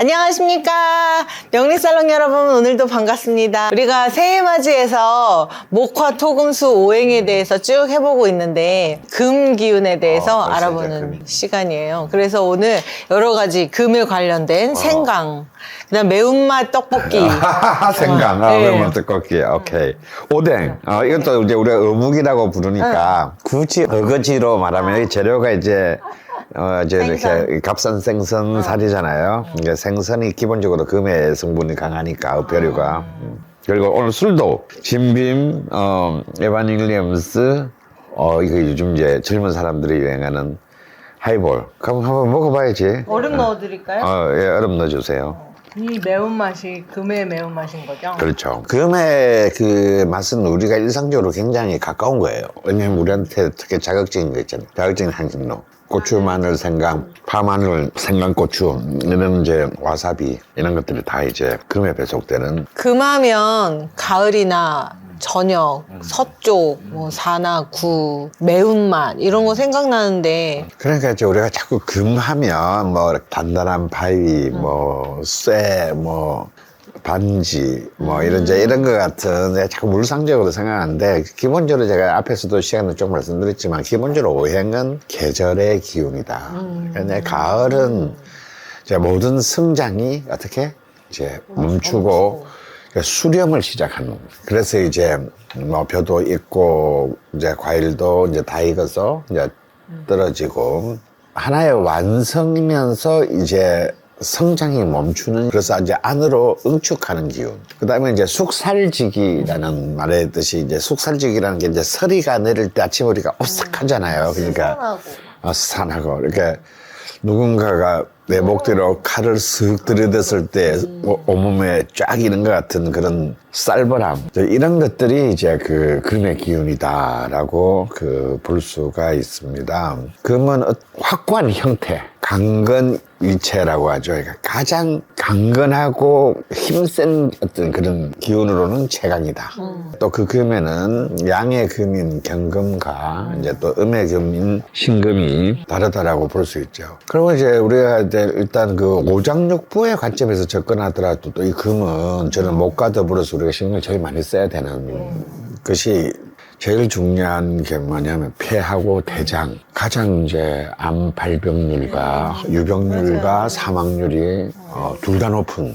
안녕하십니까. 명리살롱 여러분, 오늘도 반갑습니다. 우리가 새해 맞이해서 목화 토금수 오행에 대해서 쭉 해보고 있는데, 금 기운에 대해서 어, 이제 알아보는. 시간이에요. 그래서 오늘 여러 가지 금에 어. 관련된 생강, 그 다음 매운맛 떡볶이. 생강, 아, 네. 매운 떡볶이, 오케이. 오뎅, 어, 이것도 이제 우리가 어묵이라고 부르니까 굳이 어거지로 말하면 이 재료가 이제 어, 이제 생선. 이렇게 값싼 생선 살이잖아요. 이게 생선이 기본적으로 금의 성분이 강하니까 흡혈류가. 음. 그리고 오늘 술도 진빔, 어, 에반 윌리엄스, 어, 이거 요즘 이제 젊은 사람들이 유행하는 하이볼. 그럼 한번 먹어봐야지. 얼음 넣어드릴까요? 어, 예, 얼음 넣어주세요. 이 매운맛이 금의 매운맛인 거죠? 그렇죠. 금의 그 맛은 우리가 일상적으로 굉장히 가까운 거예요. 왜냐면 우리한테 특히 자극적인 거 있잖아요. 자극적인 향신료. 고추, 마늘, 생강, 파마늘, 생강고추, 이런 이제 와사비, 이런 것들이 다 이제 금에 배속되는 금하면 가을이나 저녁, 서쪽, 뭐 사나, 구, 매운맛 이런 거 생각나는데 그러니까 이제 우리가 자꾸 금하면 뭐 단단한 바위, 뭐 쇠, 뭐 반지, 뭐 이런 이제 이런 것 같은 내가 자꾸 물상적으로 생각하는데 기본적으로 제가 앞에서도 시간을 좀 말씀드렸지만 기본적으로 오행은 계절의 기운이다. 그러니까 가을은 이제 모든 성장이 어떻게? 이제 멈추고 그러니까 수렴을 시작하는. 그래서 이제 뭐 벼도 있고 이제 과일도 이제 다 익어서 이제 떨어지고 하나의 완성이면서 이제 성장이 멈추는 그래서 이제 안으로 응축하는 기운. 그다음에 이제 숙살지기라는 말의 뜻이 이제 숙살지기라는 게 이제 서리가 내릴 때 아침 우리가 오싹하잖아요. 그러니까 어, 산하고 이렇게 누군가가 내 목뒤로 칼을 쓱 들이댔을 때 오- 온몸에 쫙 이는 것 같은 그런 쌀벌함 이런 것들이 이제 그 금의 기운이다라고 그 볼 수가 있습니다. 금은 어- 확고한 형태, 강건 일체라고 하죠. 그러니까 가장 강건하고 힘센 어떤 그런 기운으로는 최강이다. 또그 금에는 양의 금인 경금과 이제 또 음의 금인 신금이 다르다라고 볼 수 있죠. 그리고 이제 우리가 이제 일단 그 오장육부의 관점에서 접근하더라도 또 이 금은 저는 목과 더불어서 우리가 신경을 제일 많이 써야 되는 것이 제일 중요한 게 뭐냐면 폐하고 대장 가장 이제 암 발병률과 유병률과 사망률이 어, 둘 다 높은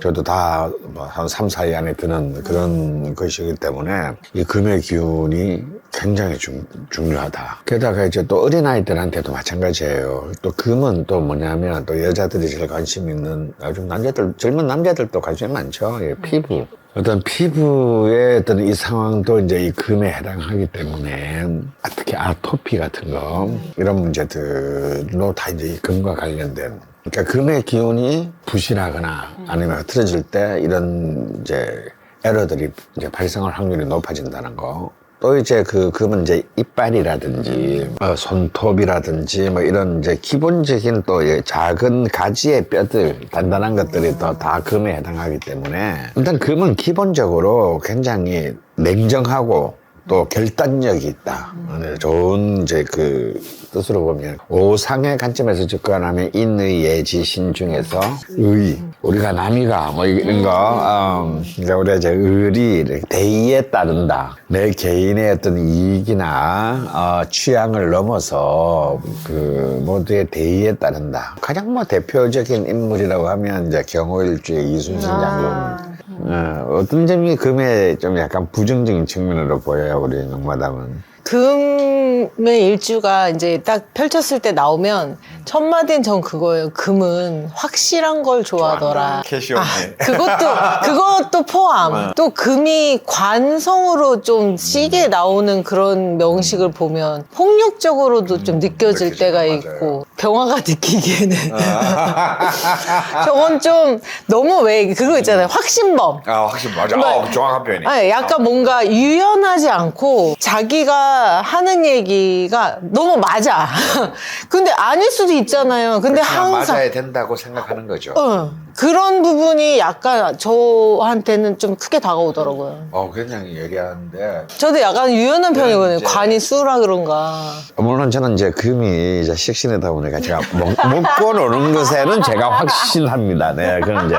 저도 다한 3, 4위 안에 드는 그런 것이기 때문에 이 금의 기운이 굉장히 중, 중요하다. 게다가 이제 또 어린아이들한테도 마찬가지예요. 또 금은 또 뭐냐면 또 여자들이 제일 관심 있는 아주 남자들, 젊은 남자들도 관심이 많죠. 예, 피부. 어떤 피부의 어떤 이 상황도 이제 이 금에 해당하기 때문에 아, 특히 아토피 같은 거 이런 문제들로 다 이제 이 금과 관련된 그러니까 금의 기운이 부실하거나 아니면 흐트러질 때 이런 이제 에러들이 이제 발생할 확률이 높아진다는 거. 또 이제 그 금은 이제 이빨이라든지 어, 손톱이라든지 뭐 이런 이제 기본적인 또 작은 가지의 뼈들 단단한 것들이 또 다 금에 해당하기 때문에. 일단 금은 기본적으로 굉장히 냉정하고 또 결단력이 있다. 네, 좋은 이제 그 뜻으로 보면 오상의 관점에서 접근하면 인의 예지 신 중에서 의 우리가 남이가 뭐 이런 거 어, 그러니까 우리가 이제 의리 대의에 따른다. 내 개인의 어떤 이익이나 어, 취향을 넘어서 그 모두의 대의에 따른다. 가장 뭐 대표적인 인물이라고 하면 이제 경호일주의 이순신 장군. 어, 어떤 점이 금에 좀 약간 부정적인 측면으로 보여요, 우리 영마담은. 금의 일주가 이제 딱 펼쳤을 때 나오면 첫 마디는 전 그거예요. 금은 확실한 걸 좋아하더라. 캐시오네. 아, 그것도 그것도 포함. 또 금이 관성으로 좀 시게 나오는 그런 명식을 보면 폭력적으로도 좀 느껴질 느껴지죠. 때가 맞아요. 있고 병화가 느끼기에는 저건 좀 너무 왜 그거 있잖아요. 확신범. 아, 확실히 맞아. 아, 정확한 표현이. 아니, 약간 뭔가 유연하지 않고 자기가 하는 얘기가 너무 맞아. 근데 아닐 수도 있잖아요. 근데 항상 맞아야 된다고 생각하는 거죠. 어, 그런 부분이 약간 저한테는 좀 크게 다가오더라고요. 어, 그냥 얘기하는데. 저도 약간 유연한 편이거든요. 이제- 관이 수라 그런가. 물론 저는 이제 금이 이제 식신이다 보니까 제가 먹, 먹고 노는 것에는 제가 확신합니다. 네, 그런 이제.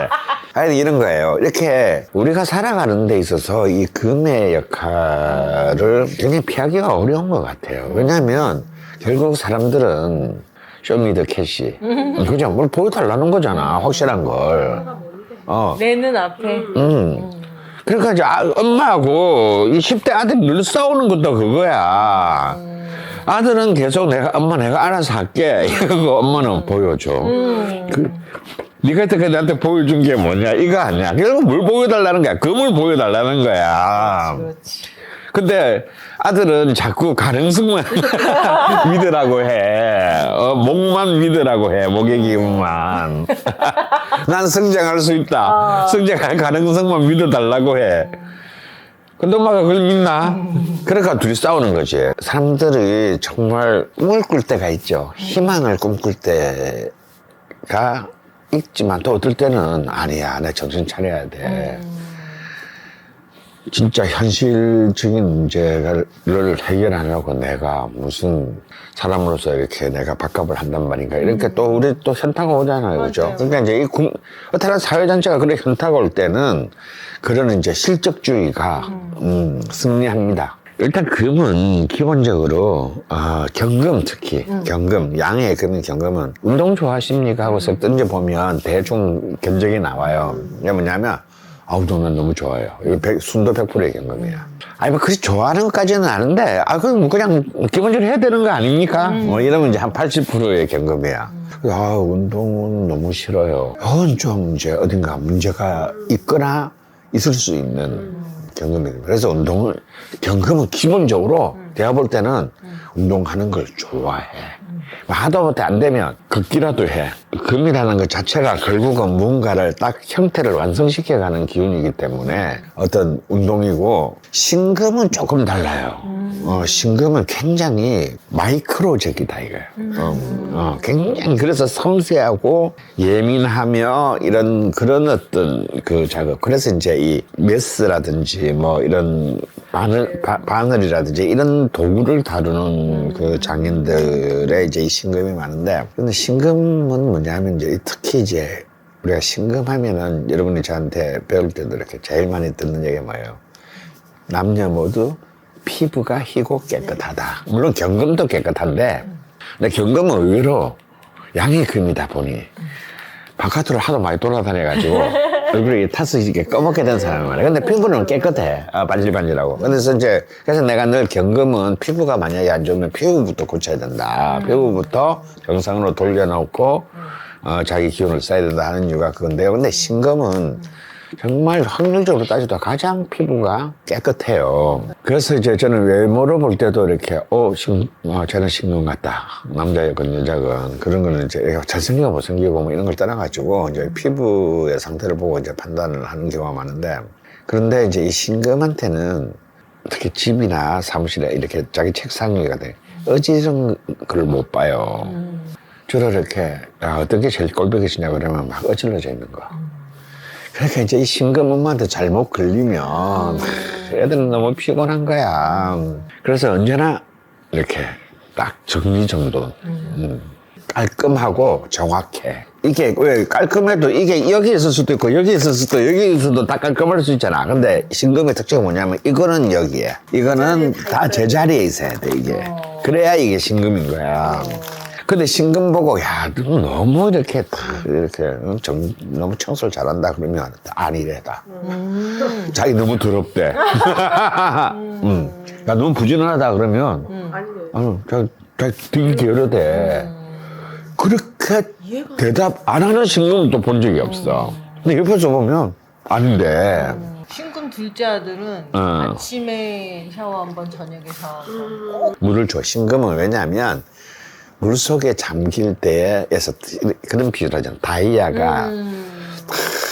아니, 이런 거예요. 이렇게 우리가 살아가는 데 있어서 이 금의 역할을 굉장히 피하기가 어려운 것 같아요. 왜냐하면 결국 사람들은 쇼미더 캐시. 그죠? 뭘 보여달라는 거잖아. 확실한 걸. 어. 내 눈 앞에. 음. 그러니까 이제 아- 엄마하고 이 10대 아들이 늘 싸우는 것도 그거야. 아들은 계속 내가 엄마 내가 알아서 할게 이러고 엄마는 보여줘. 그, 네가 나한테 보여준 게 뭐냐 이거 아니야. 결국 뭘 보여달라는 거야. 금을 보여달라는 거야. 그렇지. 근데 아들은 자꾸 가능성만 믿으라고 해. 어, 목만 믿으라고 해. 목의 기운만. 난 성장할 수 있다. 성장할 가능성만 믿어달라고 해. 근데 엄마가 그걸 믿나? 그러니까 둘이 싸우는 거지. 사람들이 정말 꿈을 꿀 때가 있죠. 희망을 꿈꿀 때가 있지만 또 어떨 때는 아니야. 내 정신 차려야 돼. 진짜 현실적인 문제를 해결하려고 내가 무슨 사람으로서 이렇게 내가 밥값을 한단 말인가. 이렇게 또 우리 또 현타가 오잖아요. 그죠? 그러니까 이제 이 군, 어떤 사회전체가 그런 현타가 올 때는 그런 이제 실적주의가, 음, 승리합니다. 일단 금은 기본적으로 어, 경금 특히 경금 양의 금인 경금은 운동 좋아하십니까 하고서 던져 보면 대충 견적이 나와요 이게 뭐냐면 아 운동은 너무 좋아요. 이거 백- 순도 100%의 경금이야. 아니 뭐 그리 좋아하는 것까지는 아는데 아 그럼 뭐 그냥 기본적으로 해야 되는 거 아닙니까? 뭐 이러면 이제 한 80%의 경금이야. 아 운동은 너무 싫어요. 그건 좀 이제 어딘가 문제가 있거나 있을 수 있는 경금입니다. 그래서 운동을 경금은 기본적으로 내가 볼 때는 운동하는 걸 좋아해. 하다 못해 안 되면 걷기라도 해. 금이라는 것 자체가 결국은 무언가를 딱 형태를 완성시켜 가는 기운이기 때문에 어떤 운동이고 신금은 조금 달라요. 어, 신금은 굉장히 마이크로적이다 이거예요. 어, 어, 굉장히 그래서 섬세하고 예민하며 이런 그런 어떤 그 작업. 그래서 이제 이 메스라든지 뭐 이런 바늘, 바, 바늘이라든지 이런 도구를 다루는 그 장인들의 이제 이 신금이 많은데 근데 신금은 뭐냐면 이제 특히 이제 우리가 신금하면은 여러분이 저한테 배울 때도 이렇게 제일 많이 듣는 얘기가 뭐예요? 남녀 모두 피부가 희고 깨끗하다. 물론 경금도 깨끗한데, 근데 경금은 의외로 양의 금이다 보니 바깥으로 하도 많이 돌아다녀가지고 얼굴이 타스 이게 꺼먹게 된 사람이 많아요. 근데 피부는 깨끗해. 아, 반질반질하고. 그래서 이제, 그래서 내가 늘 경금은 피부가 만약에 안 좋으면 피부부터 고쳐야 된다. 피부부터 정상으로 돌려놓고, 어, 자기 기운을 써야 된다 하는 이유가 그건데요. 근데 신금은 정말 확률적으로 따져도 가장 피부가 깨끗해요. 그래서 이제 저는 외모로 볼 때도 이렇게, 어, 신, 어, 쟤는 신금 같다. 남자였건 여자건. 그런 거는 이제 잘생기고 못생기고 뭐 이런 걸 떠나가지고 이제 피부의 상태를 보고 이제 판단을 하는 경우가 많은데 그런데 이제 이 신금한테는 특히 집이나 사무실에 이렇게 자기 책상 위가 돼. 어지런 걸못 봐요. 주로 이렇게, 야, 어떤 게 제일 꼴보기시냐 그러면 막 어질러져 있는 거. 그러니까 이제 이 신금 엄마한테 잘못 걸리면 애들은 너무 피곤한 거야. 그래서 언제나 이렇게 딱 정리정돈. 음. 깔끔하고 정확해. 이게 왜 깔끔해도 이게 여기 있을 수도 있고 여기 있을 수도 있고 여기 있어도 다 깔끔할 수 있잖아. 근데 신금의 특징이 뭐냐면 이거는 여기에 이거는 다 제자리에 있어야 돼 이게. 그래야 이게 신금인 거야. 근데 신금 보고 야너 너무 이렇게 다 이렇게 정, 너무 청소를 잘한다 그러면 아니래다. 자기 너무 더럽대. 음. 야 너무 부지런하다 그러면 아니 자, 자 되게 게으르대. 그렇게 대답 안 하는 신금은 또본 적이 없어. 근데 옆에서 보면 아닌데. 신금 둘째 아들은 어. 아침에 샤워 한 번, 저녁에 샤워 한 번. 물을 줘. 신금은 왜냐하면 물 속에 잠길 때에서 그런 비유를 하잖아. 다이아가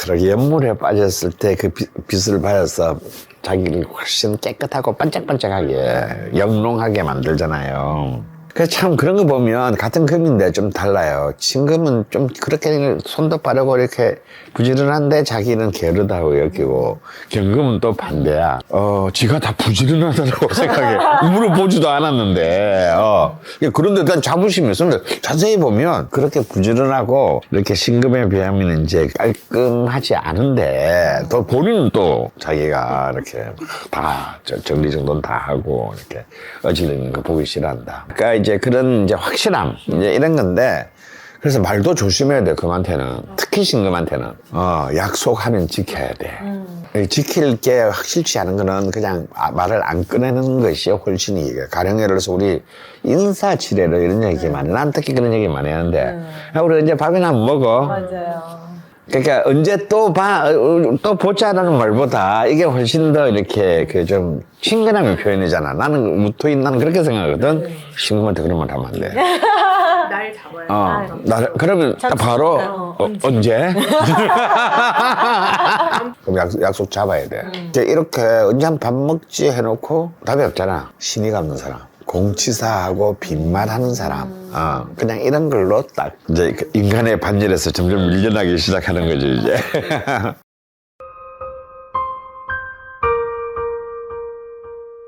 그렇게 연물에 빠졌을 때 그 빛을 받아서 자기를 훨씬 깨끗하고 반짝반짝하게 영롱하게 만들잖아요. 그래서 참 그런 거 보면 같은 금인데 좀 달라요. 진금은 좀 그렇게 손도 빠르고 이렇게 부지런한데 자기는 게으르다고 여기고 경금은 또 반대야. 어, 지가 다 부지런하다고 생각해. 물어보지도 않았는데, 어. 그런데 난 자부심이 있어. 근데 자세히 보면 그렇게 부지런하고 이렇게 신금에 비하면 이제 깔끔하지 않은데 또 본인은 또 자기가 이렇게 다 저- 정리정돈 다 하고 이렇게 어지르는 거 보기 싫어한다. 그러니까 이제 그런 이제 확실함 이제 이런 건데 그래서 말도 조심해야 돼 금한테는. 특히 신금한테는. 어 약속하면 지켜야 돼. 이 지킬 게 확실치 않은 거는 그냥 아, 말을 안 꺼내는 것이 훨씬 이게 가령 예를 들어서 우리 인사치레로 이런 얘기 많이 난 특히 그런 얘기 많이 하는데. 야, 우리 이제 밥이나 먹어. 맞아요. 그러니까 언제 또 봐, 어, 또 보자라는 말보다 이게 훨씬 더 이렇게 그 좀 친근함의 표현이잖아. 나는 무토인 나는 그렇게 생각하거든. 친구한테 그런 말 하면 안 돼. 날 잡아요. 어, 나 그러면 딱 바로 어, 언제? 그럼 약속, 약속 잡아야 돼. 이제 이렇게 언제 한 밥 먹지 해놓고 답이 없잖아. 신이 갚는 사람. 공치사하고 빈말하는 사람. 어, 그냥 이런 걸로 딱 이제 그 인간의 반열에서 점점 밀려나기 시작하는 거지 이제.